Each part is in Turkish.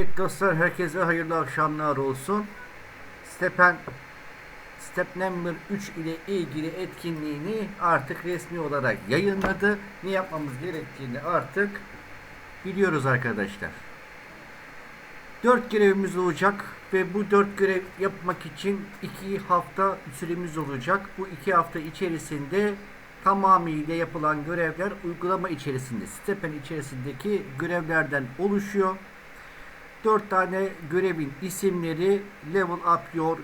Evet dostlar herkese hayırlı akşamlar olsun. Stepen Step Number 3 ile ilgili etkinliğini artık resmi olarak yayınladı. Ne yapmamız gerektiğini artık biliyoruz arkadaşlar. 4 görevimiz olacak ve bu 4 görev yapmak için 2 hafta süremiz olacak. Bu 2 hafta içerisinde tamamıyla yapılan görevler uygulama içerisinde, Stepen içerisindeki görevlerden oluşuyor. 4 tane görevin isimleri Level Up Your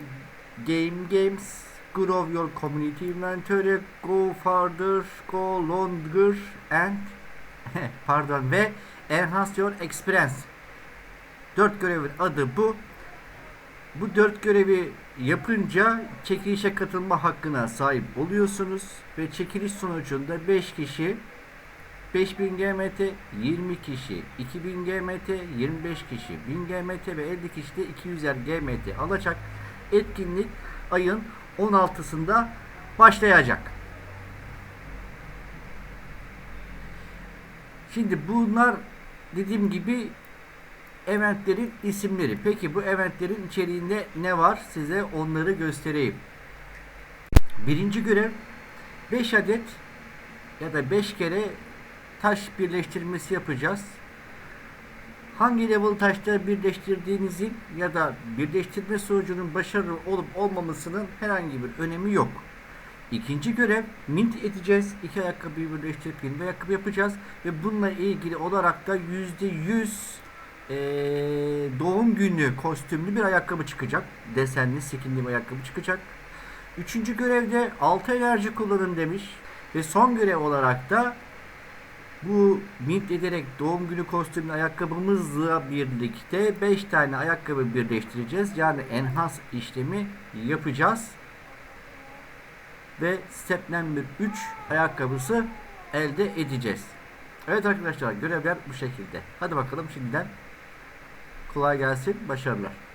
Game Games, Grow Your Community Inventory, Go Farther, Go Longer and pardon ve Enhance Your Experience. 4 görevin adı bu. Bu 4 görevi yapınca çekilişe katılma hakkına sahip oluyorsunuz ve çekiliş sonucunda 5 kişi 5000 GMT, 20 kişi 2000 GMT, 25 kişi 1000 GMT ve 50 kişi de 200'er GMT alacak. Etkinlik ayın 16'sında başlayacak. Şimdi bunlar dediğim gibi eventlerin isimleri. Peki bu eventlerin içeriğinde ne var? Size onları göstereyim. Birinci görev 5 adet ya da 5 kere taş birleştirmesi yapacağız. Hangi level taşları birleştirdiğinizin ya da birleştirme sonucunun başarılı olup olmamasının herhangi bir önemi yok. İkinci görev mint edeceğiz. İki ayakkabıyı birleştirip yeni bir ayakkabı yapacağız ve bununla ilgili olarak da yüzde yüz eee, doğum günü kostümlü bir ayakkabı çıkacak. Desenli, skinli bir ayakkabı çıkacak. Üçüncü görevde 6 enerji kullanın demiş. Ve son görev olarak da bu mint ederek doğum günü kostümlü ayakkabımızla birlikte 5 tane ayakkabı birleştireceğiz. Yani enhance işlemi yapacağız. Ve step number 3 ayakkabısı elde edeceğiz. Evet arkadaşlar görevler bu şekilde. Hadi bakalım şimdiden kolay gelsin. Başarılar.